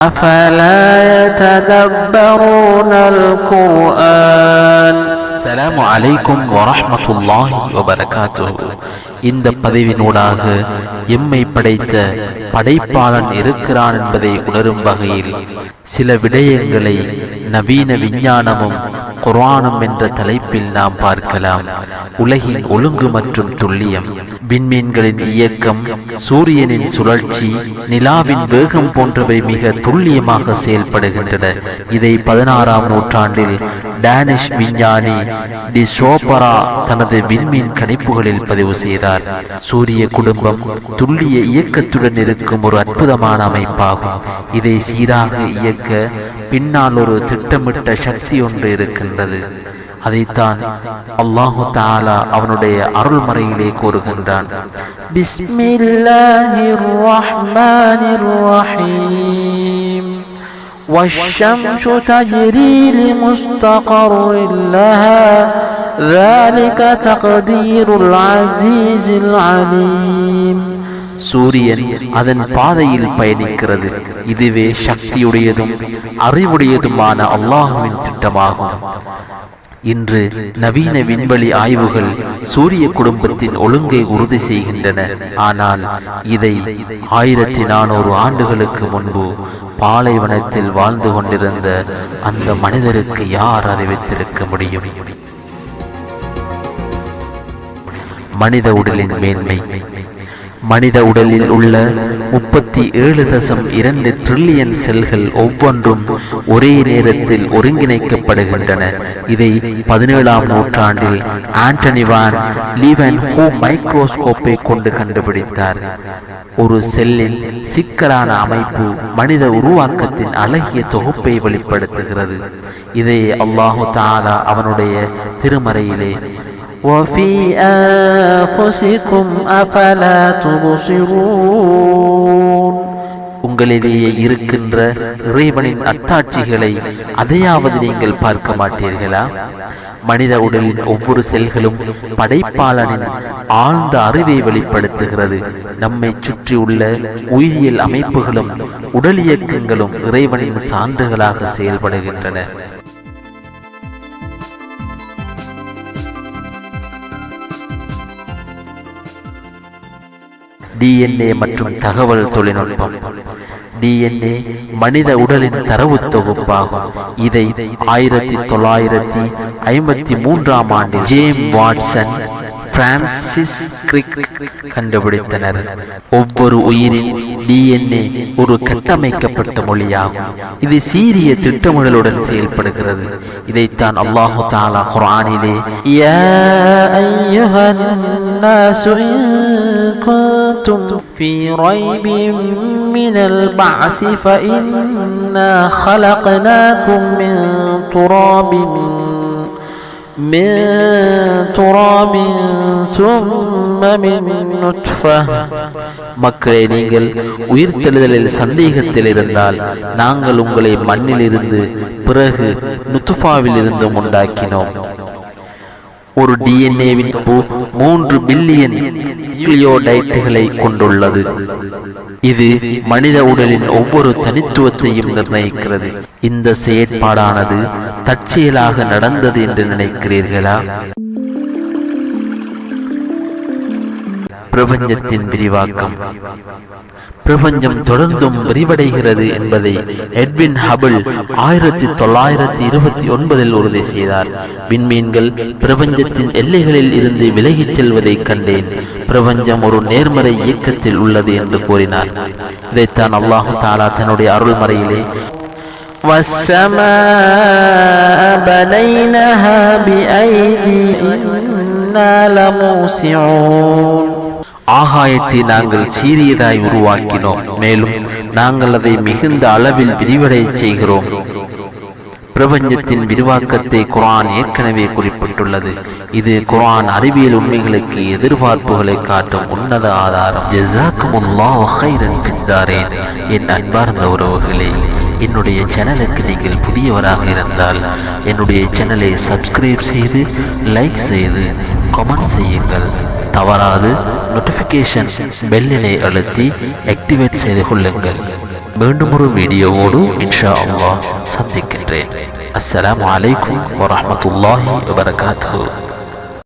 أفلا يتدبرون القرآن السلام عليكم ورحمة الله وبركاته இந்த பதிவினூடாக எம்மை படைத்த படைப்பாளன் இருக்கிறான் என்பதை உணரும் வகையில் சில விடயங்களை நவீன விஞ்ஞானமும் குர்ஆனும் என்ற தலைப்பில் நாம் பார்க்கலாம் உலகின் ஒழுங்கு மற்றும் துல்லியம் விண்மீன்களின் இயக்கம் சூரியனின் சுழற்சி நிலாவின் வேகம் போன்றவை மிக துல்லியமாக செயல்படுகின்றன. இதை பதினாறாம் நூற்றாண்டில் டேனிஷ் விஞ்ஞானி டி சோபரா தனது விண்மீன் கணிப்புகளில் பதிவு செய்தார். சூரிய குடும்பம் துல்லிய இயக்கத்துடன் இருக்கும் ஒரு அற்புதமான அமைப்பாகும். இதை சீராக இயக்க பின்னால் ஒரு திட்டமிட்ட சக்தி ஒன்று இருக்கின்றது. அதைத்தான் அல்லாஹு தாலா அவனுடைய அருள்மறையிலே கூறுகின்றான் பிஸ்மில்லாஹிர் ரஹ்மானிர் ரஹீம் والشمس تجري لمستقر لها ذلك تقدير العزيز العليم சூரியன் அதன் பாதையில் பயணிக்கிறது இதுவே சக்தியுடையதும் அறிவுடையதுமான அல்லாஹுவின் திட்டமாகும் இன்று நவீன விண்வெளி ஆய்வுகள் சூரிய குடும்பத்தின் ஒழுங்கை உறுதி செய்கின்றன. ஆனால் இதை ஆயிரத்தி நானூறு ஆண்டுகளுக்கு முன்பு பாலைவனத்தில் வாழ்ந்து கொண்டிருந்த அந்த மனிதருக்கு யார் அறிவித்திருக்க முடியும்? மனித உடலின் மேன்மை. மனித உடலில் உள்ள முப்பத்தி ஏழு தசம் இரண்டு ட்ரில்லியன் செல்கள் ஒவ்வொன்றும் ஒரே நேரத்தில் ஒருங்கிணைக்கப்படுகின்றன. இதை பதினேழாம் நூற்றாண்டில் ஆண்டனிவான் லீவன் ஹூ மைக்ரோஸ்கோப்பை கொண்டு கண்டுபிடித்தார். ஒரு செல்லின் சிக்கலான அமைப்பு மனித உருவாக்கத்தின் அழகிய தொகுப்பை வெளிப்படுத்துகிறது. இதை அல்லாஹு தாலா அவனுடைய திருமறையிலே وفي أنفسكم أفلا تبصرون உங்களிலேயே இருக்கின்ற இறைவனின் அத்தாட்சிகளை அதையாவது நீங்கள் பார்க்க மாட்டீர்களா மனித உடலின் ஒவ்வொரு செல்களும் படைப்பாளனின் ஆழ்ந்த அறிவை வெளிப்படுத்துகிறது நம்மை சுற்றியுள்ள உயிரியல் அமைப்புகளும் உடல் இயக்கங்களும் இறைவனின் சான்றுகளாக செயல்படுகின்றன டிஎன்ஏ மற்றும் தகவல் தொழில்நுட்பம். டிஎன்ஏ மனித உடலின் தரவு தொகுப்பாகும். இதை ஆயிரத்தி தொள்ளாயிரத்தி ஐம்பத்தி மூன்றாம் ஆண்டு ஜேம் வாட்சன் பிரான்சிஸ் கிரிக் கண்டுபிடித்தனர். ஒவ்வொரு உயிரின் டிஎன்ஏ ஒரு கட்டமைக்கப்பட்ட மொழியாகும். இது சீரிய திட்டமிடலுடன் செயல்படுகிறது. இதைத்தான் அல்லாஹு தாலா குர்ஆனிலே யா كنتم في ريب من البعث فإنا خلقناكم من تراب من تراب ثم من نطفة மக்களே நீங்கள் உயிர்த்தெழுதலில் சந்தேகத்தில் இருந்தால் நாங்கள் உங்களை மண்ணிலிருந்து பிறகு நுத்துஃபாவில் இருந்தும் உண்டாக்கினோம் ஒரு டிஎன்ஏவின் மூன்று பில்லியன் நியூக்ளியோடைட்டுகளை கொண்டுள்ளது. இது மனித உடலின் ஒவ்வொரு தனித்துவத்தையும் நிர்ணயிக்கிறது. இந்த செயற்பாடானது தற்செயலாக நடந்தது என்று நினைக்கிறீர்களா? பிரபஞ்சத்தின் விரிவாக்கம். பிரபஞ்சம் தொடர்ந்தும் விரிவடைகிறது என்பதை எட்வின் ஹபிள் ஆயிரத்தி தொள்ளாயிரத்தி இருபத்தி ஒன்பதில் உறுதி செய்தார் விண்மீன்கள் பிரபஞ்சத்தின் எல்லைகளில் இருந்து விலகிச் செல்வதை கண்டேன் பிரபஞ்சம் ஒரு நேர்மறை இயக்கத்தில் உள்ளது என்று கூறினார் இதைத்தான் அல்லாஹு தாலா தன்னுடைய அருள்மறையிலே والسماء بنيناها بأيدي إنا لموسعون ஆகாயத்தை நாங்கள் சீரியதாய் உருவாக்கினோம். மேலும் நாங்கள் அதை மிகுந்த அளவில் விரிவடை செய்கிறோம். பிரபஞ்சத்தின் விரிவாக்கத்தை குரான் ஏற்கனவே குறிப்பிட்டுள்ளது. இது குரான் அறிவியல் உண்மைகளுக்கு எதிர்பார்ப்புகளை காட்டும் உன்னத ஆதாரம். ஜெசாக்குமுல்லாஹ் ஹைரன் பிந்தாரேன் என் அன்பார்ந்த உறவுகளே என்னுடைய சேனலுக்கு நீங்கள் புதியவராக இருந்தால் என்னுடைய சேனலை சப்ஸ்கிரைப் செய்து லைக் செய்து கமெண்ட் செய்யுங்கள். தவறாது. நோட்டிஃபிகேஷன் பெல்லினை அழுத்தி ஆக்டிவேட் செய்து கொள்ளுங்கள். மீண்டும் ஒரு வீடியோவோடு இன்ஷா அல்லாஹ் சந்திக்கின்றேன். அஸ்ஸலாமு அலைக்கும் வரமத்துல்லாஹி வரகாத்து